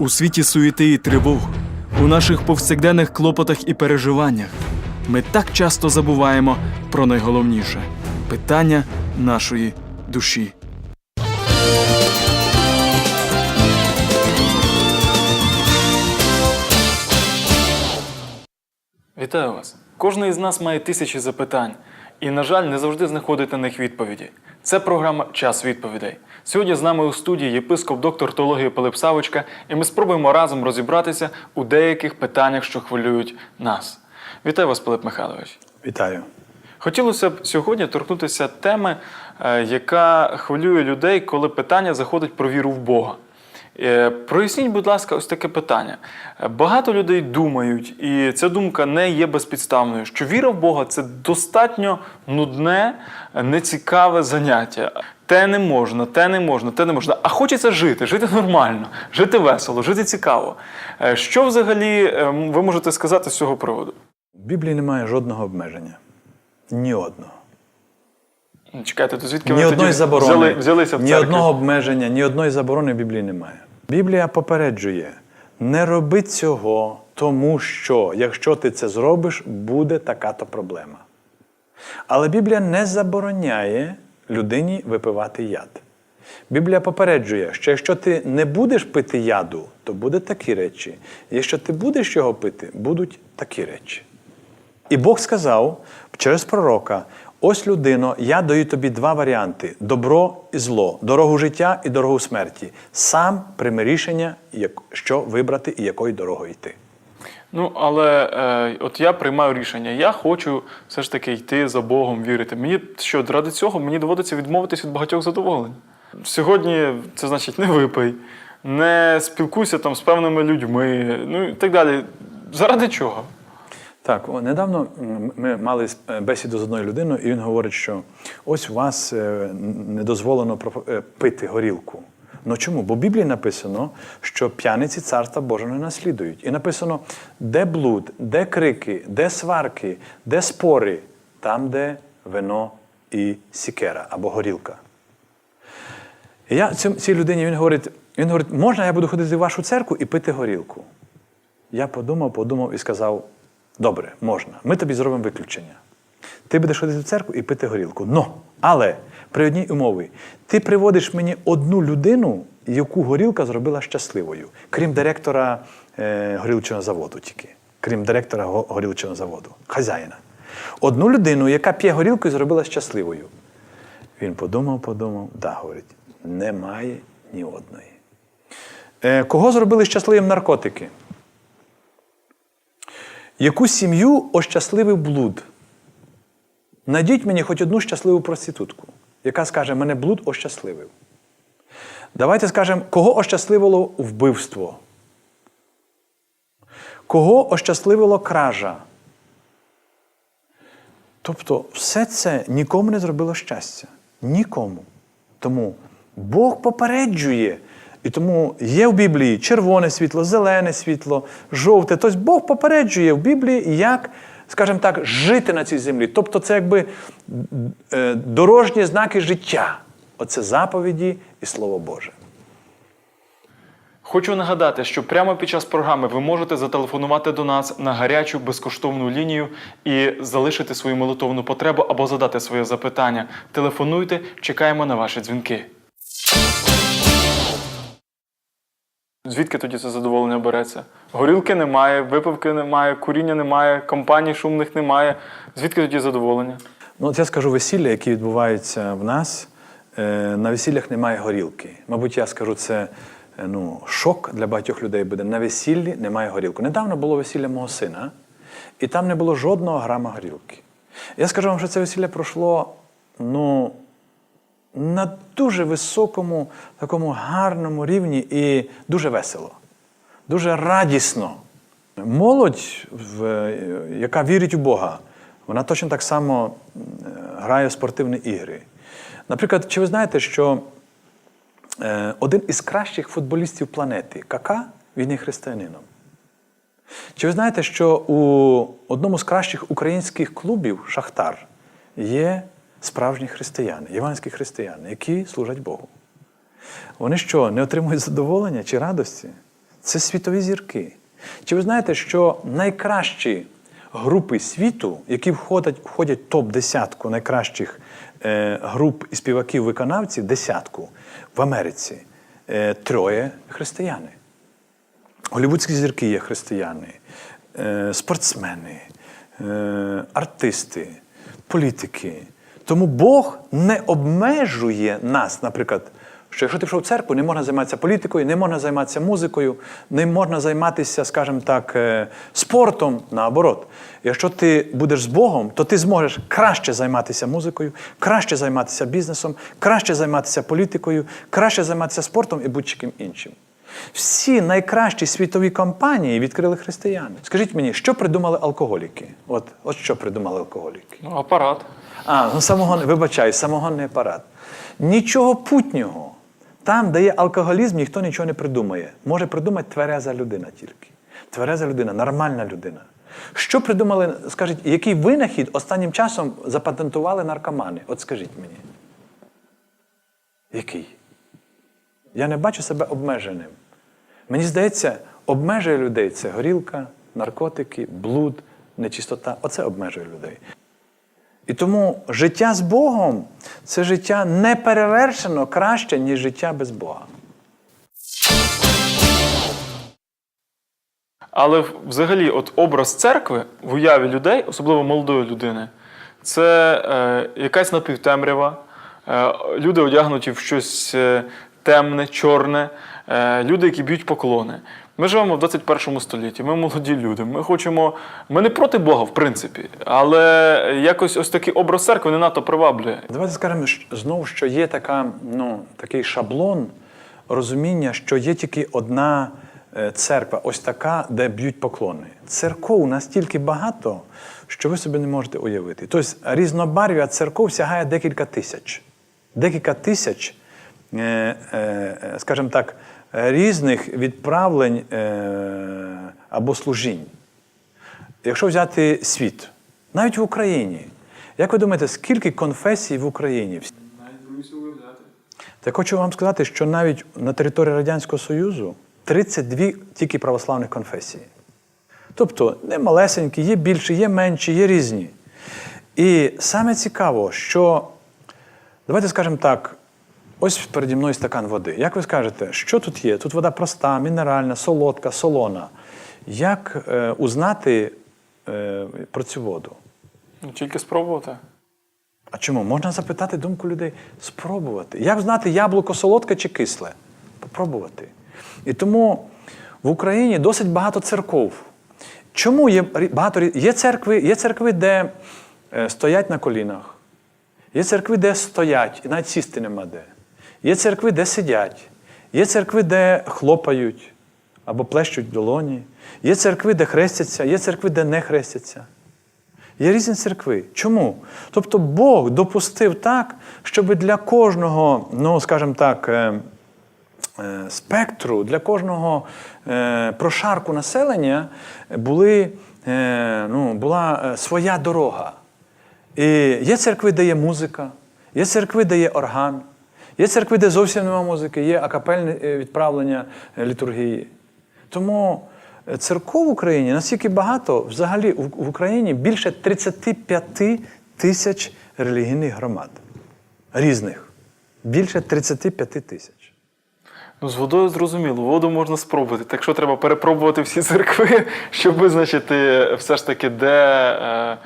У світі суєти і тривог, у наших повсякденних клопотах і переживаннях ми так часто забуваємо про найголовніше питання нашої душі. Вітаю вас! Кожен із нас має тисячі запитань і, на жаль, не завжди знаходить на них відповіді. Це програма Час відповідей. Сьогодні з нами у студії єпископ доктор теології Пилип Савочка, і ми спробуємо разом розібратися у деяких питаннях, що хвилюють нас. Вітаю вас, Пилип Михайлович. Вітаю. Хотілося б сьогодні торкнутися теми, е, яка хвилює людей, коли питання заходить про віру в Бога. Е, Проясніть, будь ласка, ось таке питання. Багато людей думають, і ця думка не є безпідставною, що віра в Бога це достатньо нудне, нецікаве заняття. Те не можна, те не можна, те не можна. А хочеться жити, жити нормально, жити весело, жити цікаво. Е, Що взагалі е, ви можете сказати з цього приводу? В Біблії немає жодного обмеження. Ні одного. Чекайте, то звідки Ні ви одної тоді заборони, взяли, взялися в ні одного обмеження, ні одної заборони в Біблії немає. Біблія попереджує: не роби цього, тому що якщо ти це зробиш, буде така-то проблема. Але Біблія не забороняє людині випивати яд. Біблія попереджує, що якщо ти не будеш пити яду, то будуть такі речі. Якщо ти будеш його пити, будуть такі речі. І Бог сказав через пророка: ось людино, я даю тобі два варіанти: добро і зло, дорогу життя і дорогу смерті. Сам прийми рішення, що вибрати і якою дорогою йти. Ну, але е, от я приймаю рішення. Я хочу все ж таки йти за Богом, вірити. Мені що, ради цього мені доводиться відмовитись від багатьох задоволень. Сьогодні це значить не випий, не спілкуйся там з певними людьми, ну і так далі. Заради чого? Так, недавно ми мали е, бесіду з одною людиною, і він говорить, що ось у вас е, не дозволено е, пити горілку. Ну чому? Бо в Біблії написано, що п'яниці царства Божого не наслідують. І написано, де блуд, де крики, де сварки, де спори, там, де вино і сікера або горілка. І я цій людині він говорить, він говорить, можна я буду ходити в вашу церкву і пити горілку? Я подумав, подумав і сказав: добре, можна, ми тобі зробимо виключення. Ти будеш ходити в церкву і пити горілку. Но, але при одній умові, ти приводиш мені одну людину, яку горілка зробила щасливою, крім директора е, горілчого заводу тільки, крім директора го- горілчого заводу, хазяїна. Одну людину, яка п'є горілку і зробила щасливою. Він подумав, подумав, да, говорить, немає ні одної. Е, кого зробили щасливим наркотики? Яку сім'ю ощасливив блуд? Найдіть мені хоч одну щасливу проститутку, яка скаже, мене блуд ощасливив. Давайте скажемо, кого ощасливило вбивство? Кого ощасливило кража? Тобто, все це нікому не зробило щастя. Нікому. Тому Бог попереджує. І тому є в Біблії червоне світло, зелене світло, жовте. Тобто Бог попереджує в Біблії, як, скажімо так, жити на цій землі. Тобто, це якби е, дорожні знаки життя. Оце заповіді і Слово Боже. Хочу нагадати, що прямо під час програми ви можете зателефонувати до нас на гарячу безкоштовну лінію і залишити свою молитовну потребу або задати своє запитання. Телефонуйте, чекаємо на ваші дзвінки. Звідки тоді це задоволення береться? Горілки немає, випивки немає, куріння немає, компаній шумних немає. Звідки тоді задоволення? Ну, от я скажу весілля, які відбуваються в нас. е, На весіллях немає горілки. Мабуть, я скажу, це е, ну, шок для багатьох людей буде. На весіллі немає горілки. Недавно було весілля мого сина, і там не було жодного грама горілки. Я скажу вам, що це весілля пройшло ну, на дуже високому, такому гарному рівні і дуже весело, дуже радісно. Молодь, яка вірить у Бога, вона точно так само грає в спортивні ігри. Наприклад, чи ви знаєте, що е, один із кращих футболістів планети Кака, він є християнином? Чи ви знаєте, що у одному з кращих українських клубів Шахтар є справжні християни, євангельські християни, які служать Богу? Вони що, не отримують задоволення чи радості? це світові зірки. Чи ви знаєте, що найкращі групи світу, які входять, входять в топ-десятку найкращих е, груп і співаків-виконавців, десятку в Америці, е, троє християни. Голівудські зірки є християни, е, спортсмени, е, артисти, політики. Тому Бог не обмежує нас, наприклад, що якщо ти пішов в церкву, не можна займатися політикою, не можна займатися музикою, не можна займатися, скажімо так, е, спортом, наоборот. Якщо ти будеш з Богом, то ти зможеш краще займатися музикою, краще займатися бізнесом, краще займатися політикою, краще займатися спортом і будь-чим іншим. Всі найкращі світові компанії відкрили християни. Скажіть мені, що придумали алкоголіки? От, от що придумали алкоголіки? Ну, апарат. А, ну самогон, вибачай, самогонний апарат. Нічого путнього. Там, де є алкоголізм, ніхто нічого не придумає. Може придумати твереза людина тільки. Твереза людина, нормальна людина. Що придумали, скажіть, який винахід останнім часом запатентували наркомани? От скажіть мені. Який? Я не бачу себе обмеженим. Мені здається, обмежує людей це горілка, наркотики, блуд, нечистота. Оце обмежує людей. І тому життя з Богом це життя неперевершено краще, ніж життя без Бога. Але взагалі, от образ церкви в уяві людей, особливо молодої людини, це е, якась напівтемрява, е, люди одягнуті в щось е, темне, чорне, е, люди, які б'ють поклони. Ми живемо в 21 столітті, ми молоді люди. Ми хочемо. Ми не проти Бога, в принципі, але якось ось такий образ церкви не надто приваблює. Давайте скажемо знову, що є така, ну, такий шаблон розуміння, що є тільки одна е, церква, ось така, де б'ють поклони. Церков настільки багато, що ви собі не можете уявити. Тобто різнобарв'я церков сягає декілька тисяч. Декілька тисяч, е, е, скажімо так, різних відправлень е, або служінь. Якщо взяти світ, навіть в Україні, як ви думаєте, скільки конфесій в Україні? Так хочу вам сказати, що навіть на території Радянського Союзу 32 тільки православних конфесії. Тобто не малесенькі, є більші, є менші, є різні. І саме цікаво, що давайте скажемо так: ось переді мною стакан води. Як ви скажете, що тут є? Тут вода проста, мінеральна, солодка, солона. Як е, узнати е, про цю воду? Ну, Тільки спробувати. А чому? Можна запитати думку людей, спробувати. Як знати, яблуко солодке чи кисле? Попробувати. І тому в Україні досить багато церков. Чому є багато є церкви, є церкви, де е, стоять на колінах, є церкви, де стоять, і навіть сісти нема де. Є церкви, де сидять, є церкви, де хлопають або плещуть в долоні, є церкви, де хрестяться, є церкви, де не хрестяться. Є різні церкви. Чому? Тобто Бог допустив так, щоб для кожного, ну, скажімо так, е, е, спектру, для кожного е, прошарку населення були, ну, була своя дорога. І є церкви, де є музика, є церкви, де є орган, є церкви, де зовсім немає музики, є акапельне е, відправлення е, літургії. Тому е, церков в Україні настільки багато, взагалі в Україні більше 35 тисяч релігійних громад. Різних. Більше 35 тисяч. Ну, з водою зрозуміло, воду можна спробувати. Так що треба перепробувати всі церкви, щоб визначити все ж таки, де,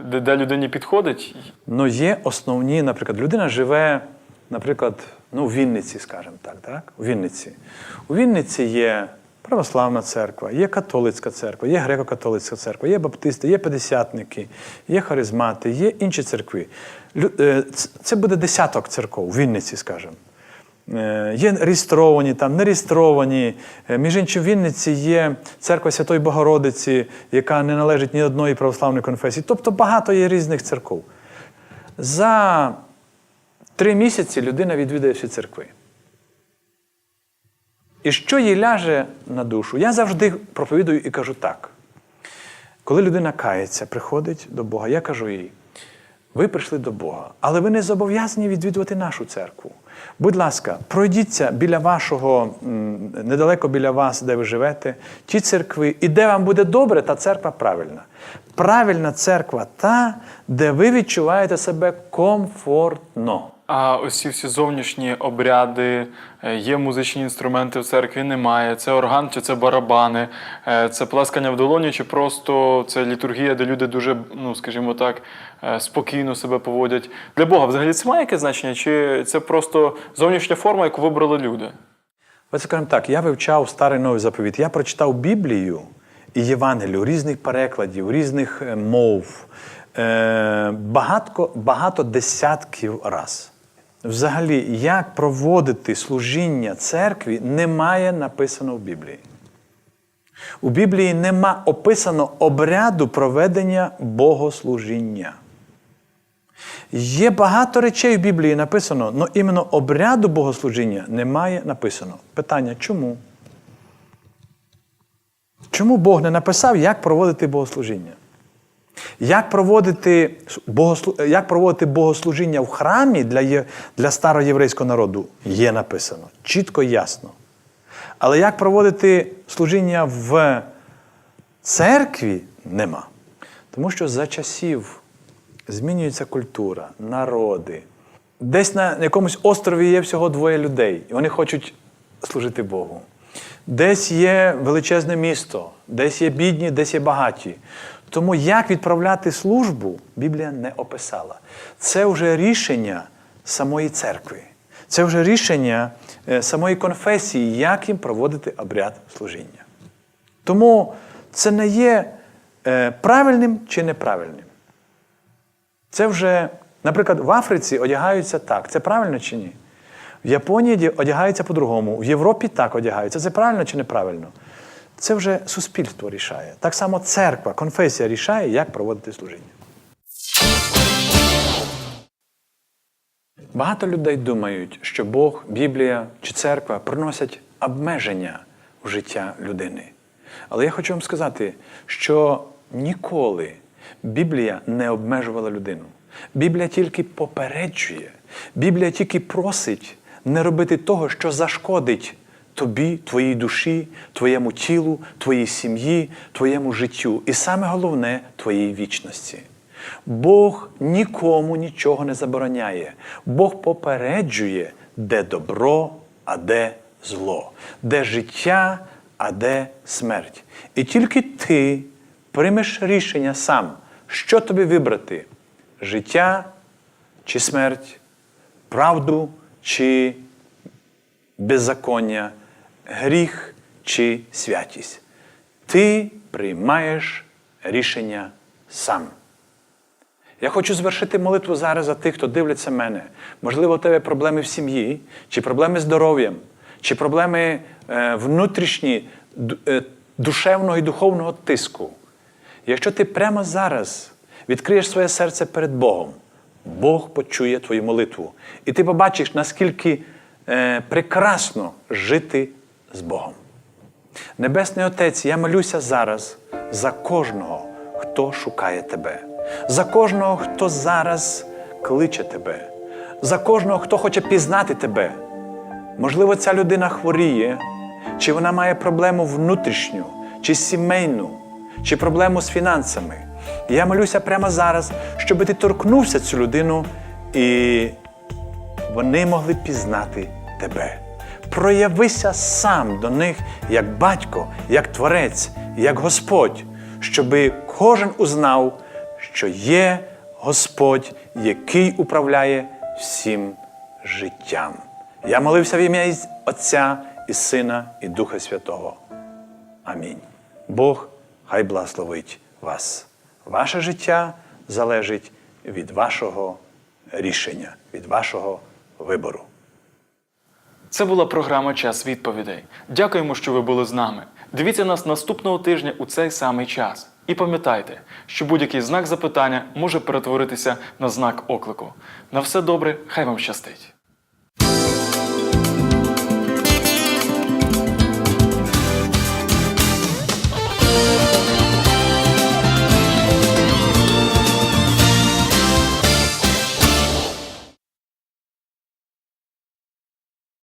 де, де людині підходить. Ну, є основні, наприклад, людина живе, наприклад, ну, в Вінниці, скажімо так, так? У Вінниці. У Вінниці є православна церква, є католицька церква, є греко-католицька церква, є баптисти, є п'ятдесятники, є харизмати, є інші церкви. Е, Це буде десяток церков у Вінниці, скажімо. Е, Є реєстровані, там не. Е, Між іншим, в Вінниці є церква Святої Богородиці, яка не належить ні одної православної конфесії. Тобто багато є різних церков. За три місяці людина відвідає всі церкви. І що їй ляже на душу? Я завжди проповідую і кажу так. Коли людина кається, приходить до Бога, я кажу їй: ви прийшли до Бога, але ви не зобов'язані відвідувати нашу церкву. Будь ласка, пройдіться біля вашого, недалеко біля вас, де ви живете, ті церкви, і де вам буде добре, та церква правильна. Правильна церква та, де ви відчуваєте себе комфортно. А ці всі зовнішні обряди, е, є музичні інструменти в церкві, немає. Це орган чи це барабани, е, це плескання в долоні, чи просто це літургія, де люди дуже, ну скажімо так, е, спокійно себе поводять. Для Бога взагалі це має яке значення? Чи це просто зовнішня форма, яку вибрали люди? Ось скажімо так, я вивчав старий новий заповіт. Я прочитав Біблію і Євангелію різних перекладів, різних мов, багато, багато десятків раз. Взагалі, як проводити служіння церкві, немає написано в Біблії. У Біблії нема описано обряду проведення богослужіння. Є багато речей в Біблії написано, але іменно обряду богослужіння немає написано. Питання чому? Чому Бог не написав, як проводити богослужіння? Як проводити, богослу... як проводити богослужіння в храмі для, є... для староєврейського народу є написано. Чітко і ясно. Але як проводити служіння в церкві нема. Тому що за часів змінюється культура, народи. Десь на якомусь острові є всього двоє людей, і вони хочуть служити Богу. Десь є величезне місто, десь є бідні, десь є багаті. Тому як відправляти службу, Біблія не описала. Це вже рішення самої церкви. Це вже рішення е, самої конфесії, як їм проводити обряд служіння. Тому це не є е, правильним чи неправильним. Це вже, наприклад, в Африці одягаються так. Це правильно чи ні? В Японії одягаються по-другому, в Європі так одягаються. Це правильно чи неправильно? Це вже суспільство рішає. Так само церква, конфесія рішає, як проводити служіння. Багато людей думають, що Бог, Біблія чи церква приносять обмеження в життя людини. Але я хочу вам сказати, що ніколи Біблія не обмежувала людину. Біблія тільки попереджує, Біблія тільки просить не робити того, що зашкодить тобі, твоїй душі, твоєму тілу, твоїй сім'ї, твоєму життю і саме головне твоїй вічності. Бог нікому нічого не забороняє. Бог попереджує, де добро, а де зло, де життя, а де смерть. І тільки ти приймеш рішення сам, що тобі вибрати: життя чи смерть, правду чи беззаконня, гріх чи святість. Ти приймаєш рішення сам. Я хочу звершити молитву зараз за тих, хто дивляться мене. Можливо, у тебе проблеми в сім'ї, чи проблеми з здоров'ям, чи проблеми е, внутрішні е, душевного і духовного тиску. Якщо ти прямо зараз відкриєш своє серце перед Богом, Бог почує твою молитву. І ти побачиш, наскільки е, прекрасно жити з Богом. Небесний Отець, я молюся зараз за кожного, хто шукає тебе, за кожного, хто зараз кличе тебе, за кожного, хто хоче пізнати тебе. Можливо, ця людина хворіє, чи вона має проблему внутрішню, чи сімейну, чи проблему з фінансами. Я молюся прямо зараз, щоб ти торкнувся цю людину і вони могли пізнати тебе. Проявися сам до них як батько, як творець, як Господь, щоби кожен узнав, що є Господь, який управляє всім життям. Я молився в ім'я Отця і Сина, і Духа Святого. Амінь. Бог хай благословить вас. Ваше життя залежить від вашого рішення, від вашого вибору. Це була програма Час відповідей. Дякуємо, що ви були з нами. Дивіться нас наступного тижня у цей самий час. І пам'ятайте, що будь-який знак запитання може перетворитися на знак оклику. На все добре, хай вам щастить!